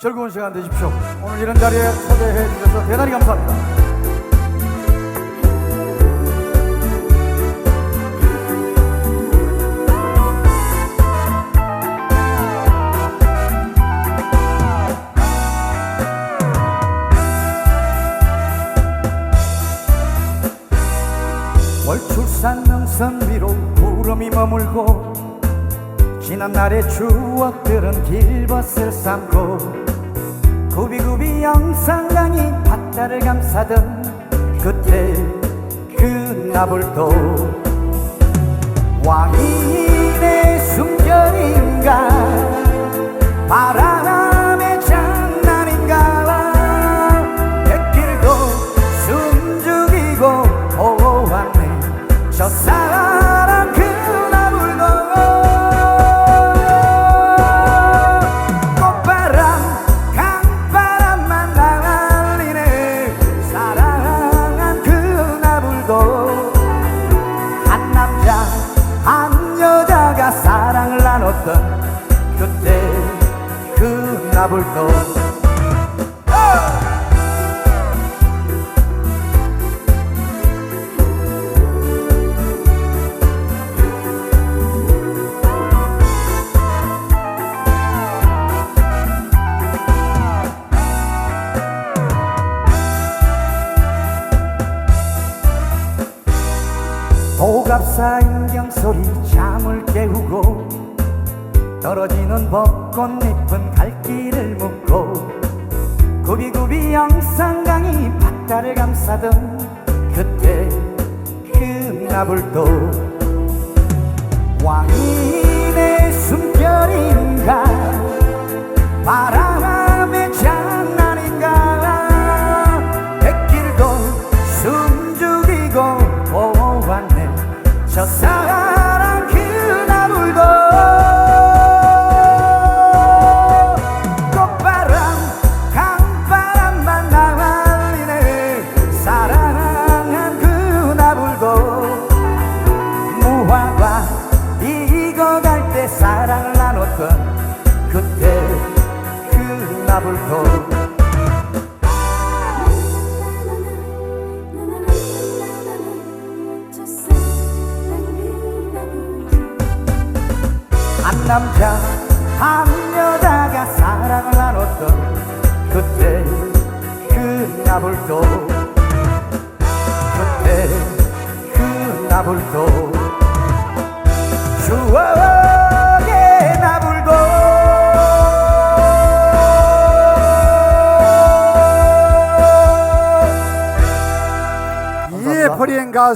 즐거운 시간 되십시오. 오늘 이런 자리에 초대해 주셔서 대단히 감사합니다. 월출산 능선 위로 구름이 머물고 지난 날의 추억들은 길벗을 삼고 구비구비 영산강이 바다를 감싸던 그때 그 나불도 왕인의 숨결인가? 바람의 장난인가? 백길도 숨죽이고 보았네. 저 사람 나눴던 그때 그 나불도. 도갑사 인경 소리 잠을 깨우고 떨어지는 벚꽃잎은 갈 길을 묻고 구비구비 영산강이 바다를 감싸던 그때 그 나불도 왕인의 숨결인가 바람 나눴던 그때 그 나불도 한 남자 한 여자가 사랑을 나눴던 그때 그 나불도 그때 그 나불도 更加